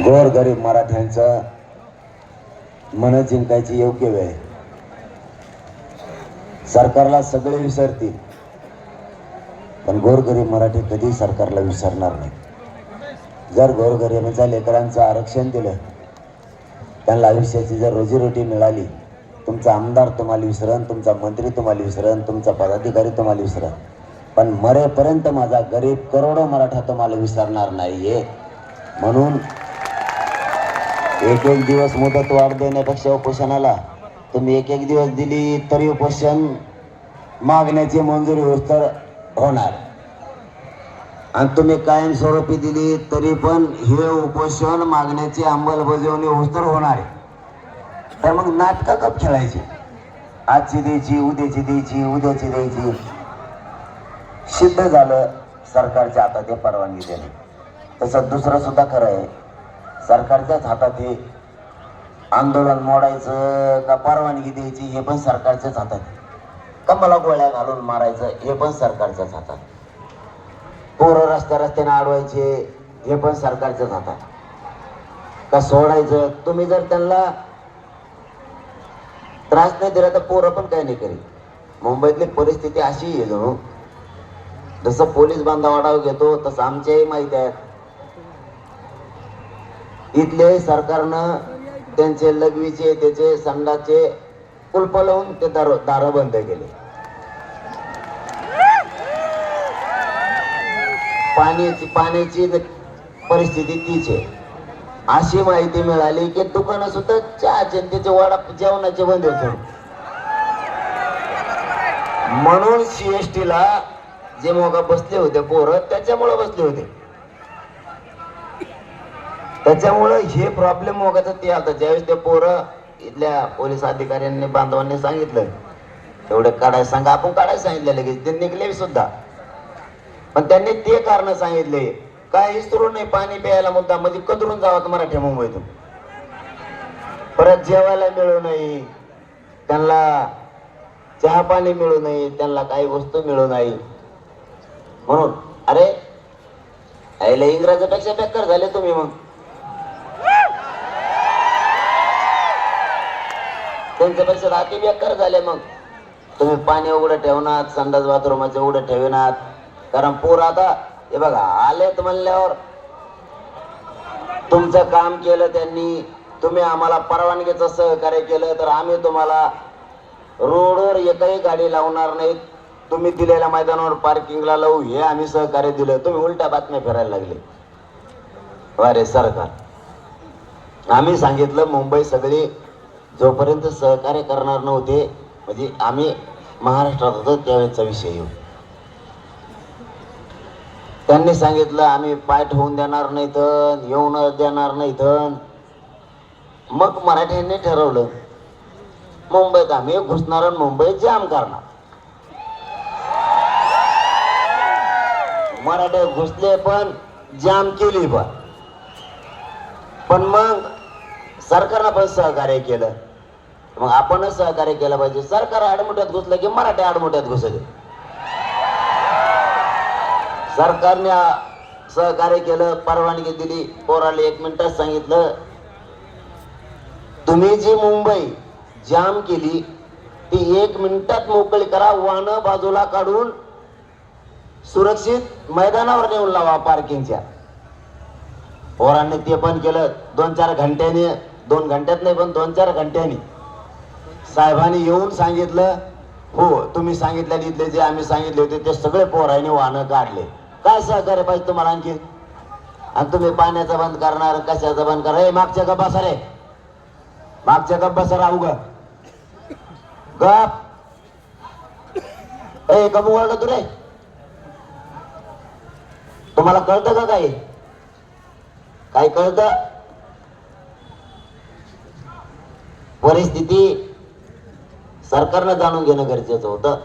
गोर गरीब मराठ्यांचं मन जिंकायची योग्य वेळ. सरकारला सगळे विसरतील. पण गोरगरीब मराठी कधी सरकारला विसरणार नाही. जर गोरगरिबांच्या लेकरांचं आरक्षण दिलं त्यांना आयुष्याची जर रोजीरोटी मिळाली तुमचा आमदार तुम्हाला विसरण तुमचा मंत्री तुम्हाला विसरण तुमचा पदाधिकारी तुम्हाला विसरण पण मरेपर्यंत माझा गरीब करोडो मराठा तुम्हाला विसरणार नाहीये. म्हणून एक एक दिवस मुदत वाढ देण्यापेक्षा उपोषणाला तुम्ही एक एक दिवस दिली तरी उपोषण मागण्याची मंजुरी होस होणार. आणि तुम्ही कायमस्वरूपी दिली तरी पण हे उपोषण मागण्याची अंमलबजावणी होस होणार आहे. तर मग नाटकं कप खेळायची? आजची द्यायची उद्याची द्यायची उद्याची द्यायची. सिद्ध झालं सरकारच्या हातात हे परवानगी देणे. तसं दुसरं सुद्धा खरं आहे. सरकारच्याच हातात हे आंदोलन मोडायचं का परवानगी द्यायची हे पण सरकारच्याच हातात. का मला गोळ्या घालून मारायचं हे पण सरकारच्याच हातात. पोरं रस्त्या रस्त्याने अडवायचे हे पण सरकारच्याच हातात. का सोडायचं? तुम्ही जर त्यांना त्रास नाही दिला तर पोरं पण काही नाही करीत. मुंबईतली परिस्थिती अशी आहे जणू. जसं पोलीस बांधावाडाव घेतो तसं आमच्याही माहिती आहेत. इथले सरकारनं त्यांचे लघवीचे त्याचे संडाचे कुलप लावून ते दार दार बंद केले. पाण्याची पाण्याची परिस्थिती तीच आहे. अशी माहिती मिळाली की दुकानं सुद्धा चहाचे त्याचे वडा जेवणाचे बंद होते. म्हणून सीएसटी ला जे मोगा बसले होते पोरं त्याच्यामुळे बसले होते. त्याच्यामुळं हे प्रॉब्लेम वगैरे ते आता ज्यावेळेस ते पोरं इथल्या पोलीस अधिकाऱ्यांनी बांधवांनी सांगितलं एवढं काढायला सांगा आपण काढायला सांगितलं लगेच. ते निघले सुद्धा. पण त्यांनी ते कारण सांगितले काही सुरू नाही पाणी प्यायला मुद्दा म्हणजे कदरून जावा मराठी मुंबईतून. परत जेवायला मिळू नाही. त्यांना चहा पाणी मिळू नाही त्यांना काही वस्तू मिळू नाही. म्हणून अरे आईला इंग्रजापेक्षा बेकार झाले तुम्ही मग. त्यांच्यापेक्षा अति बेकार झाले मग. तुम्ही पाणी उघडं ठेवणार संडास बाथरूमाचे उघडं ठेवणार. कारण पूर आता हे बघा आलेत म्हणल्यावर तुमचं काम केलं त्यांनी तुम्ही आम्हाला परवानगीचं सहकार्य केलं तर आम्ही तुम्हाला रोडवर एकही गाडी लावणार नाही तुम्ही दिलेल्या मैदानावर पार्किंगला लावू हे आम्ही सहकार्य दिलं. तुम्ही उलट्या बातम्या फिरायला लागले. अरे सरकार. आम्ही सांगितलं मुंबई सगळी जोपर्यंत सहकार्य करणार नव्हते म्हणजे आम्ही महाराष्ट्रात होतो त्यावेळेचा विषय येऊ. त्यांनी सांगितलं आम्ही पाय ठेवून देणार नाही तर येऊन देणार नाही तर मग मराठ्यांनी ठरवलं मुंबईत आम्ही घुसणार आणि मुंबईत जाम करणार. मराठे घुसले पण जाम केली पण. पण मग सरकारनं पण सहकार्य केलं. मग आपणच सहकार्य केलं पाहिजे. सरकार आडमुठ्यात घुसलं की मराठी आडमुठ्यात घुसले. सरकारने सहकार्य केलं परवानगी दिली पोराला एक मिनिटात सांगितलं. तुम्ही जी मुंबई जाम केली ती एक मिनिटात मोकळी करा वाहनं बाजूला काढून सुरक्षित मैदानावर नेऊन लावा पार्किंगच्या पोरांनी ते पण केलं दोन चार घंट्याने दोन घंट्यात नाही पण दोन चार घंट्यानी. साहेबांनी येऊन सांगितलं हो तुम्ही सांगितलेले इथले जे आम्ही सांगितले होते ते सगळे पोरायने वाहनं काढले. काय सहकार्य पाहिजे तुम्हाला आणखी? आणि तुम्ही पाण्याचा बंद करणार कशाचा बंद करा हे मागच्या गप्पा आहे मागच्या गप्पा सर राहू ग गप. ए गप उघडलं तू रे. तुम्हाला कळतं का काही? काय कळतं? परिस्थिती सरकारनं जाणून घेणं गरजेचं होतं.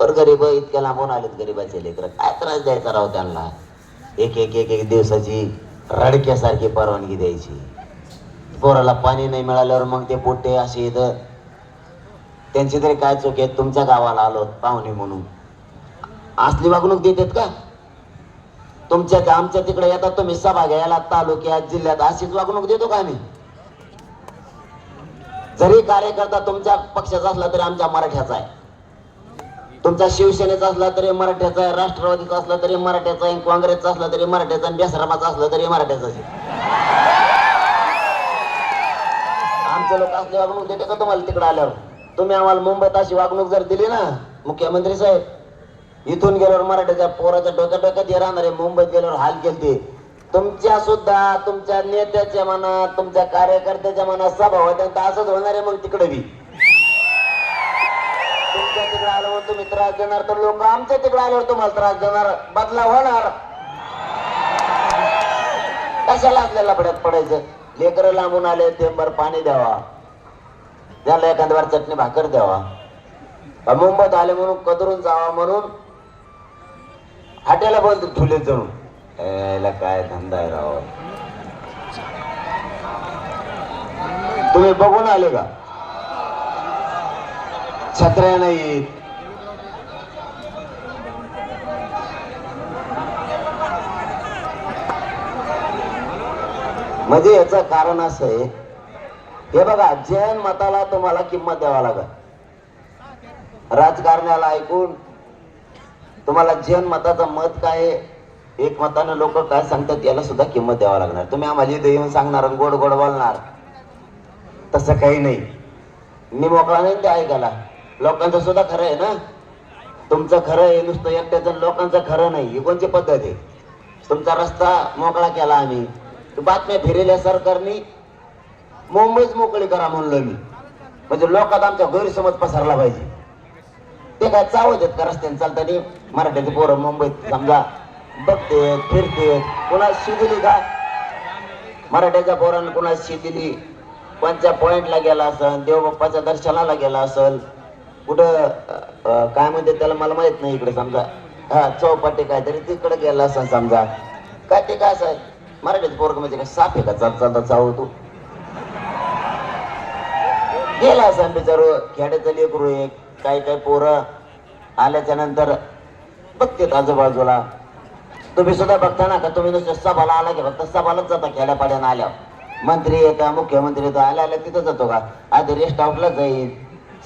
पर गरीब इतक्या लांबून आलेत गरीबाचे लेकर. काय त्रास द्यायचा राव त्यांना? एक एक एक एक दिवसाची रडक्यासारखी परवानगी द्यायची. पोराला पाणी नाही मिळाल्यावर मग ते पोटे असे इथं. त्यांची तरी काय चूक आहे? तुमच्या गावाला आलो पाहुणे म्हणून. असली वागणूक देतात का? तुमच्या त्या आमच्या तिकडे येतात तुम्ही सभा घ्यायला तालुक्यात जिल्ह्यात अशीच वागणूक देतो का आम्ही? जरी कार्यकर्ता तुमच्या पक्षाचा असला तरी आमच्या मराठ्याचा आहे. तुमचा शिवसेनेचा असला तरी मराठ्याचा आहे राष्ट्रवादीचा असला तरी मराठ्याचा आहे काँग्रेसचा असला तरी मराठ्याचा आणि बेसरामाचा असला तरी मराठ्याचा आहे. आमचे लोक असले वागणूक देते का तुम्हाला तिकडे आल्यावर? तुम्ही आम्हाला मुंबईत अशी वागणूक जर दिली ना मुख्यमंत्री साहेब इथून गेल्यावर मराठ्याच्या पोराच्या डोक्या डोक्यात हे राहणार आहे मुंबईत गेल्यावर हाल केलते. तुमच्या सुद्धा तुमच्या नेत्याच्या मनात तुमच्या कार्यकर्त्याच्या मनात सभा होत्या तर असंच होणार आहे मग तिकडे बी. तुमच्या तिकडे आल्यावर तुम्ही त्रास देणार तर लोक आमच्या तिकडे आल्यावर तुम्हाला त्रास देणार. बदला होणार. कशाला आपल्याला पडत पडायचं? लेकर लांबून आले थेंबर पाणी द्यावा. त्याला एखाद्यावर चटणी भाकर द्यावा. मुंबईत आले म्हणून कदरून जावा म्हणून? हाटेला बंद ठुले जणू. यायला काय धंदा आहे राव? तुम्ही बघून आले का? छत्र्या नाहीत. म्हणजे याचं कारण असं आहे हे बघा जैन मताला तुम्हाला किंमत द्यावा लागत राजकारण्याला ऐकून तुम्हाला जैन मताचं मत काय एकमतानं लोक काय सांगतात याला सुद्धा किंमत द्यावा लागणार. तुम्ही आम्हाला इथे येऊन सांगणार आणि गोड गोड बोलणार. तसं काही नाही. मी मोकळा नाही ते ऐकायला. लोकांचं सुद्धा खरं आहे ना? तुमचं खरं आहे नुसतं एकट्याचं लोकांचं खरं नाही. ही कोणची पद्धत आहे? तुमचा रस्ता मोकळा केला आम्ही. बातम्या फिरेल्या सरकारने. मुंबईच मोकळी करा म्हणलो मी. म्हणजे लोकात आमच्या गैरसमज पसरला पाहिजे. ते काय चावत आहेत का रस्त्याने चालताना? मराठ्याचे पोरं मुंबईत समजा बघतेत फिरते कुणा शिदिली का? मराठ्याच्या पोरानं कुणा शिदिली कोणत्या पॉइंटला गेला असेल देवबाप्पाच्या दर्शनाला गेला असेल कुठं काय म्हणते त्याला मला माहीत नाही इकडे समजा. हा चौपाटी काहीतरी तिकडे गेला असेल समजा. काय ते काय असं मराठीचं पोरग म्हणजे काय साप आहे का? चाल चालता चाव तू. गेला असं बिचारू. खेड्याचं लेकरू एक काही काही पोरं आल्याच्यानंतर बघतेत आजूबाजूला. तुम्ही सुद्धा बघता ना का तुम्ही नुसतं सभाला आला की फक्त सभालाच जाता खेड्यापाड्यानं आल्यावर. मंत्री येता मुख्यमंत्री येतो आल्या आल्या तिथं जातो का? आधी रेस्ट हाऊसला जाईल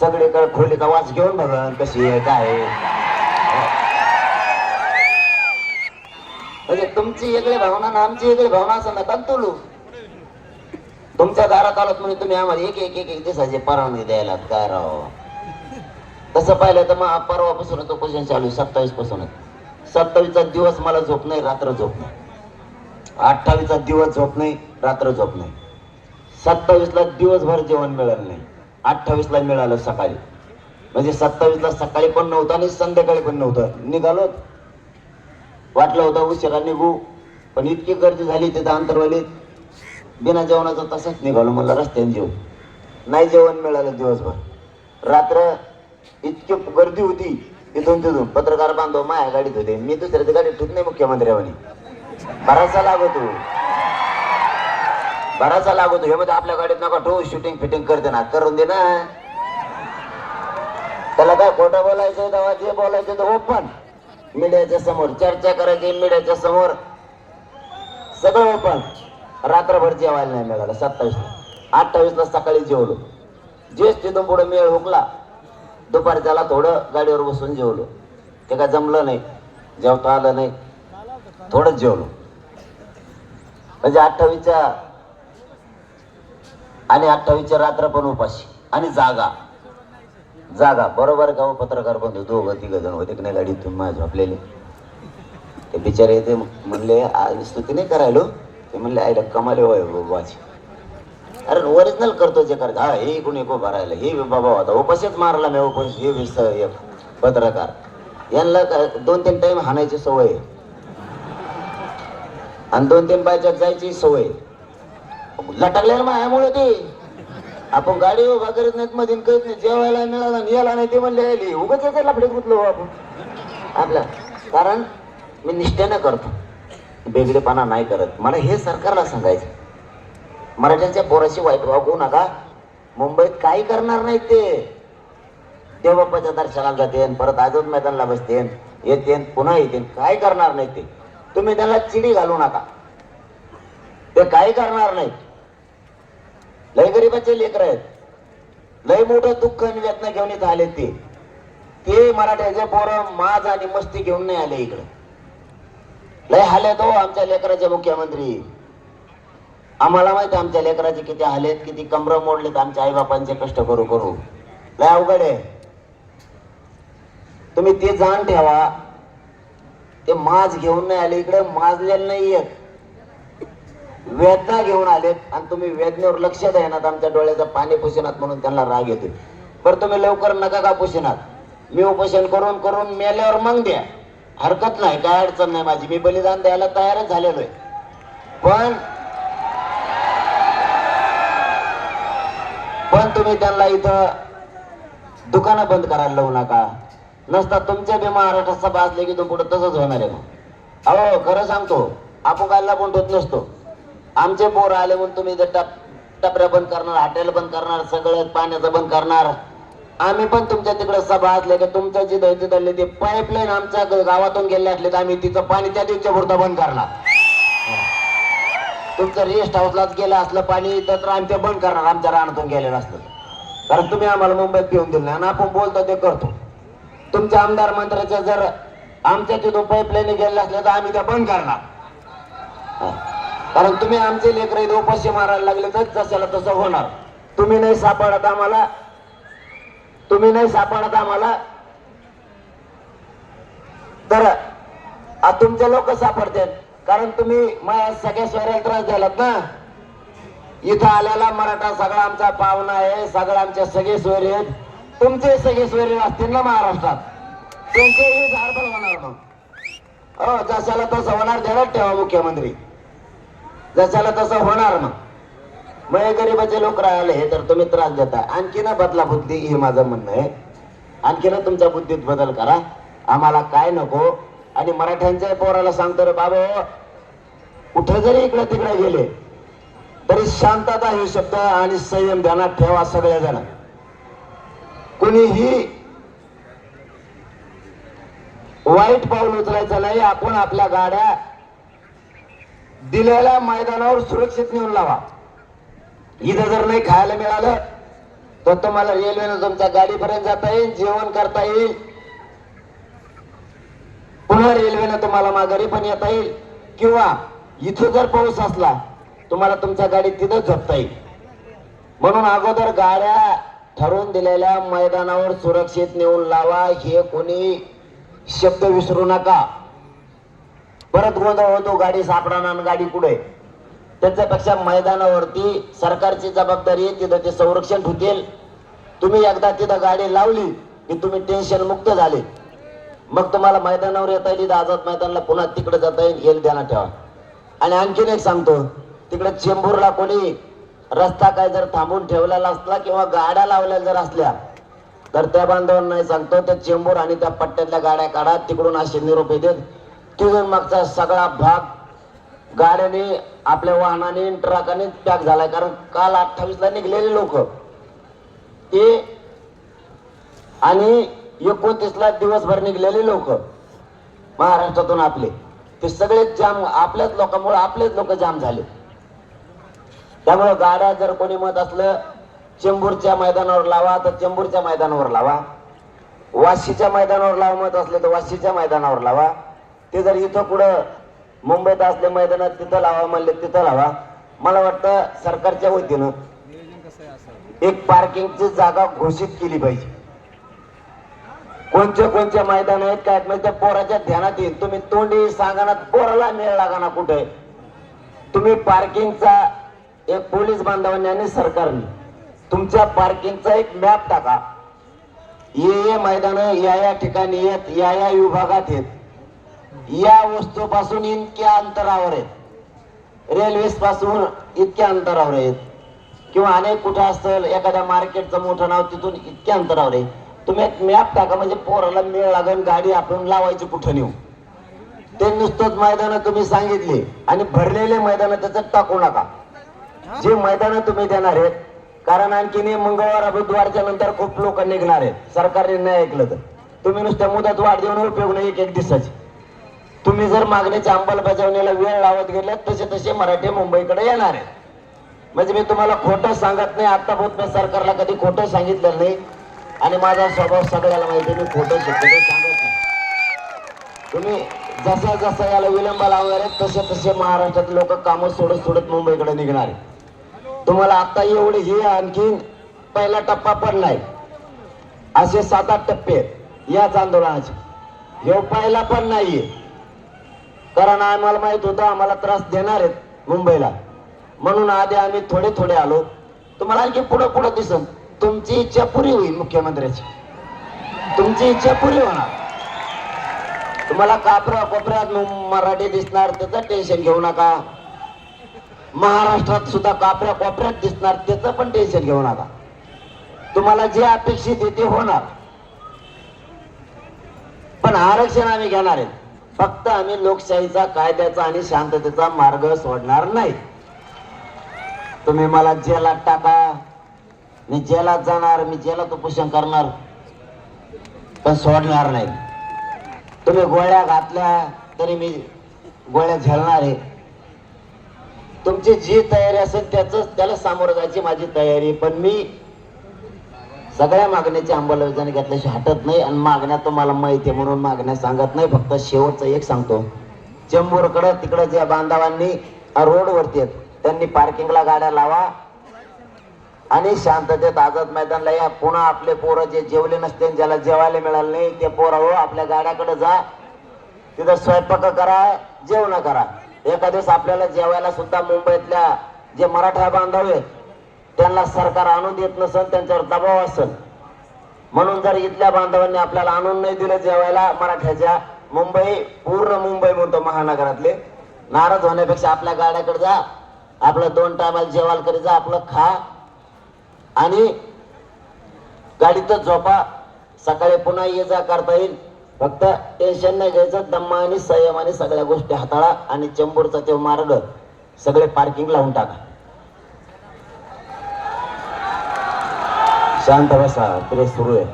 सगळीकडे खोलीचा वास घेऊन बघन कशी आहे काय आहे. म्हणजे तुमची वेगळी भावना ना आमची वेगळी भावना असं ना तुलू. तुमच्या दारात आलात म्हणजे तुम्ही आम्हाला एक एक एक एक दिवसाची परवानगी द्यायला काय राह तसं पाहिलं तर मग परवापासून तो क्वेश्चन चालू सत्तावीसपासून सत्तावीसचा दिवस मला झोप नाही रात्र झोप नाही. अठ्ठावीसचा दिवस झोप नाही रात्र झोप नाही. सत्तावीसला दिवसभर जेवण मिळालं नाही. अठ्ठावीसला मिळालं सकाळी. म्हणजे सत्तावीसला सकाळी पण नव्हतं आणि संध्याकाळी पण नव्हतं. निघालो. वाटलं होतं उशिरा निघू पण इतकी गर्दी झाली तिथं अंतरवालीत बिना जेवणाचं तसंच निघालो मला रस्त्याने जेवू. नाही जेवण मिळालं दिवसभर. रात्र इतकी गर्दी होती इथून तिथून पत्रकार बांधव माया गाडीत होते. मी दुसऱ्याच्या गाडीत ठेवत नाही मुख्यमंत्र्यावानी. बराचसा लागतो बराचसा लागतो हे मध्ये आपल्या गाडीत नका ठो शूटिंग फिटिंग करते ना. करून दे ना. त्याला काय खोटं बोलायचं तेव्हा जे बोलायचं तर ओपन. मीडियाच्या समोर चर्चा करायची मीडियाच्या समोर सगळं ओपन. रात्रभर जेवायला नाही मिळालं सत्तावीसला. अठ्ठावीसला सकाळी जेवलो. जेच तिथून पुढे मेळ हुकला. दुपारच्याला थोडं गाडीवर बसून जेवलो. ते काय जमलं नाही. जेवता आलं नाही. थोडंच जेवलो. म्हणजे अठ्ठावीसच्या आणि अठ्ठावीसच्या रात्र पण उपाशी. आणि जागा. जागा. बरोबर का हो पत्रकार बंधू? दोघं तिघ जण होते की नाही गाडीतून माझ्या झोपलेले. ते बिचारे ते म्हणले स्तुती नाही करायलो. ते म्हणले आयला कमाले वय बाबाची अरे ओरिजिनल करतो जे करत. हा हे इकडून को भरायला हे बाबा होता उपाशीच मारला मी उपाशी. हे विस पत्रकार. यांना काय दोन तीन टाइम हाणायची सवय आणि दोन तीन बायच्यात जायची सवय लटकलेलं मायामुळे ते. आपण गाडी उभा करत नाहीत मधीन करत नाही जेवायला मिळाला याला नाही ते म्हणले यायली उगाच याचा लफडे गुतलो आपण आपल्या कारण मी निष्ठेनं करतो. बेगडेपणा नाही करत. मला हे सरकारला सांगायचं मराठ्यांच्या पोराशी वाईट वागू नका. मुंबईत काही करणार नाहीत ते. देवबाप्पाच्या दर्शनाला जाते परत आझाद मैदानला बसते येते पुन्हा येते काय करणार नाही ते. तुम्ही त्याला चिडी घालू नका. ते काही करणार नाही लय गरीबाचे लेकर आहेत. लय मोठं दुःख आणि व्यत्न घेऊन इथं आले ते. ते मराठ्याचे पोरं माज आणि मस्ती घेऊन नाही आले इकडे. लय हाले तो हो आमच्या लेकराचे मुख्यमंत्री. आम्हाला माहिती आहे आमच्या लेकराचे किती आलेत किती कमर मोडलेत आमच्या आईबापांचे कष्ट करू करू. लय अवघड आहे. तुम्ही ते जाण ठेवा. ते माज घेऊन नाही आले इकडे माजलेले नाही येत वेदना घेऊन आलेत आणि तुम्ही वेदनेवर लक्ष द्यानात आमच्या डोळ्याचं पाणी पुसिनात म्हणून त्यांना राग येते बरं तुम्ही लवकर नका का पुसिनात मी उपोषण करून करून मेल्यावर मग द्या. हरकत नाही काय अडचण नाही माझी. मी बलिदान द्यायला तयारच झालेलो आहे. पण तुम्ही त्यांना इथं दुकानं बंद करायला लावू नका. नसता तुमच्या बी महाराष्ट्रात सभा असले की तुम पुढे तसंच होणार आहे मग. अहो खरं सांगतो आपण काय पण होत नसतो. आमचे पोर आले म्हणून तुम्ही इथं टप टपऱ्या बंद करणार हॉटेल बंद करणार सगळं पाण्याचं बंद करणार. आम्ही पण तुमच्या तिकडे सभा असले की तुमच्या जिथं तिथले ते पाईपलाईन आमच्या गावातून गेले असले तर आम्ही तिचं पाणी त्या दिवशी पुरतं बंद करणार. तुमचं रेस्ट हाऊसलाच गेलं असलं पाणी तर आमच्या बंद करणार. आमच्या रानातून गेलेलं असलं कारण तुम्ही आम्हाला मुंबईत पिऊन दिलं आणि आपण बोलतो ते करतो. तुमच्या आमदार मंत्र्याच्या जर आमच्या तिथून पाईपलाईन गेलेलं असलं तर आम्ही त्या बंद करणार. कारण तुम्ही आमचे लेकर इथे उपाशी मारायला लागले तर जशाला तसं होणार. तुम्ही नाही सापडत आम्हाला. तुम्ही नाही सापडत आम्हाला. तर तुमचे लोक सापडतात. कारण तुम्ही माझ्या सगळ्या स्वराला त्रास द्यालात ना? इथं आलेला मराठा सगळा आमचा पाहुणा आहे सगळं आमच्या सगळे सोयरे आहेत. तुमचे सगळे सोयरे असतील ना महाराष्ट्रात? त्यांचेही झाडबल होणार मग. हो जशाला तसं होणार ध्यानात ठेवा मुख्यमंत्री. जशाला तसं होणार मग. मग हे गरीबाचे लोक राहिले तर तुम्ही त्रास देता आणखी ना बदला बुद्धी हे माझं म्हणणं आहे. आणखी ना तुमच्या बुद्धीत बदल करा. आम्हाला काय नको आणि मराठ्यांच्या पोराला सांगतो रे बाबा कुठे जरी इकडे तिकडे गेले तरी शांतता हे शब्द आणि संयम ध्यानात ठेवा सगळेजण. कुणीही वाईट पाऊल उचलायचं नाही आपण आपल्या गाड्या दिलेल्या मैदानावर सुरक्षित नेऊन लावा. इथं जर नाही खायला मिळालं तर तुम्हाला रेल्वेनं तुमच्या गाडीपर्यंत जाता येईल जेवण करता येईल. रेल्वेनं तुम्हाला माघारी पण येता येईल. किंवा इथं जर पाऊस असला तुम्हाला तुमच्या गाडीत तिथं झोपता येईल. म्हणून अगोदर गाड्या ठरवून दिलेल्या मैदानावर सुरक्षित नेऊन लावा हे कोणी शब्द विसरू नका. परत गोंधळ होतो गाडी सापडाना आणि गाडी कुठे? त्याच्यापेक्षा मैदानावरती सरकारची जबाबदारी तिथं ते संरक्षण होतील तुम्ही एकदा तिथं गाडी लावली की तुम्ही टेन्शन मुक्त झाले. मग तुम्हाला मैदानावर येता येईल आझाद मैदानला पुन्हा तिकडे जाता येईल हेल ध्यानात ठेवा. आणि आणखीन एक सांगतो तिकडे चेंबूरला कोणी रस्ता काय जर थांबून ठेवलेला असला किंवा गाड्या लावलेल्या जर असल्या तर त्या बांधवांना सांगतो त्या चेंबूर आणि त्या पट्ट्यातल्या गाड्या काढा तिकडून असे निरोप येतात. तिथून मागचा सगळा भाग गाड्याने आपल्या वाहनाने ट्रकाने पॅक झालाय कारण काल अठ्ठावीसला निघलेले लोक. ते आणि एकोणतीस ला दिवसभर निघलेले लोक महाराष्ट्रातून आपले. ते सगळेच जाम आपल्याच लोकांमुळे आपलेच लोक जाम झाले. त्यामुळे गाड्या जर कोणी मत असलं चेंबूरच्या मैदानावर लावा तर चेंबूरच्या मैदानावर लावा. वाशीच्या मैदानावर लावा मत असले तर वाशीच्या मैदानावर लावा. ते जर इथं कुठं मुंबईत असले मैदानात तिथं लावा म्हणले तिथं लावा. मला वाटतं सरकारच्या वतीनं एक पार्किंगची जागा घोषित केली पाहिजे. कोणते कोणत्या मैदान आहेत काय म्हणजे त्या पोराच्या ध्यानात येईल. तुम्ही तोंडी सांगा ना पोराला मेळ लागा ना कुठे? तुम्ही पार्किंगचा एक पोलीस बांधवांनी आणि सरकारने तुमच्या पार्किंगचा एक मॅप टाका. ये ये मैदान या या ठिकाणी येत या या विभागात येत. या वस्तूपासून इतक्या अंतरावर आहेत रेल्वे पासून इतक्या अंतरावर आहेत किंवा अनेक कुठं असेल एखाद्या मार्केटचं मोठं नाव तिथून इतक्या अंतरावर आहे तुम्ही एक मॅप टाका म्हणजे पोराला मेळ लागेल गाडी आपण लावायची कुठं नेऊ. ते नुसतंच मैदान तुम्ही सांगितले आणि भरलेले मैदान त्याच्यात टाकू नका. जे मैदान तुम्ही देणार आहेत कारण आणखीन मंगळवार बुधवारच्या नंतर खूप लोक निघणार आहेत. सरकारने नाही ऐकलं तर. तुम्ही नुसत्या मुदत वाढ देऊन उपयोग नाही एक एक दिवसाची. तुम्ही जर मागण्याच्या अंमलबजावणीला वेळ लावत गेले तसे तसे मराठी मुंबईकडे येणार आहे म्हणजे मी तुम्हाला खोटं सांगत नाही आतापर्यंत मी सरकारला कधी खोटं सांगितलं नाही. आणि माझा स्वभाव सगळ्याला माहिती आहे, मी खोटं शक्यतो सांगत नाही. तुम्ही जसा जसा याला विलंब लावणार आहे तसे तसे महाराष्ट्रात लोक कामं सोडत सोडत मुंबईकडे निघणार तुम्हाला आता एवढे हे आणखीन पहिला टप्पा पण नाही. असे सात आठ टप्पे आहेत. याच आंदोलनाचे. हे पहिला पण नाहीये. कारण आम्हाला माहीत होतं आम्हाला त्रास देणार आहेत मुंबईला. म्हणून आधी आम्ही थोडे थोडे आलो. तुम्हाला आणखी पुढं पुढं दिसत तुमची इच्छा पुरी होईल मुख्यमंत्र्याची. तुमची इच्छा पुरी होणार. तुम्हाला कापरा कोपऱ्यात मराठी दिसणार त्याचं टेन्शन घेऊ नका. महाराष्ट्रात सुद्धा कापऱ्या कोपऱ्यात दिसणार त्याचं पण टेन्शन घेऊ नका. तुम्हाला जे अपेक्षित आहे ते होणार. पण आरक्षण आम्ही घेणार आहे. फक्त आम्ही लोकशाहीचा कायद्याचा आणि शांततेचा मार्ग सोडणार नाही. तुम्ही मला जेलात टाका. मी जेलात जाणार मी जेलात उपोषण करणार पण सोडणार नाही. तुम्ही गोळ्या घातल्या तरी मी गोळ्या झेलणार आहे. तुमची जी तयारी असेल त्याच त्याला सामोरं जायची माझी तयारी पण मी सगळ्या मागण्याची अंमलबजावणी घेतल्याशी हटत नाही आणि मागण्या तुम्हाला माहिती आहे म्हणून मागण्या सांगत नाही फक्त शेवटचं एक सांगतो. चेंबूरकडं तिकडं ज्या बांधवांनी रोडवरती आहेत त्यांनी पार्किंगला गाड्या लावा आणि शांततेत आझाद मैदानला या. पुन्हा आपले पोरं जे जेवले नसते ज्याला जेवायला मिळालं नाही ते पोरं हो आपल्या गाड्याकडे जा. तिथं स्वयंपाक करा जेवण करा. एका दिवस आपल्याला जेवायला सुद्धा मुंबईतल्या जे मराठा बांधव आहेत त्यांना सरकार आणून देत नसेल त्यांच्यावर दबाव असेल. म्हणून जर इथल्या बांधवांनी आपल्याला आणून नाही दिलं जेवायला मराठ्याच्या मुंबई पूर्ण मुंबई म्हणतो महानगरातले. नाराज होण्यापेक्षा आपल्या गाड्याकडे जा. आपलं दोन टायमाला जेवायला करी जा आपलं खा. आणि गाडीतच झोपा. सकाळी पुन्हा ये जा करता येईल. फक्त टेन्शन नाही घ्यायचं. दम्मा आणि संयम आणि सगळ्या गोष्टी हाताळा आणि चेंबूरचा ते मार्ग सगळे पार्किंग लावून टाका. शांत बसा. प्रेस सुरू आहे.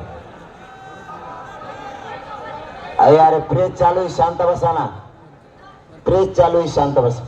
अरे अरे प्रेस चालू आहे. शांत बसा ना. प्रेस चालू आहे. शांत बसा.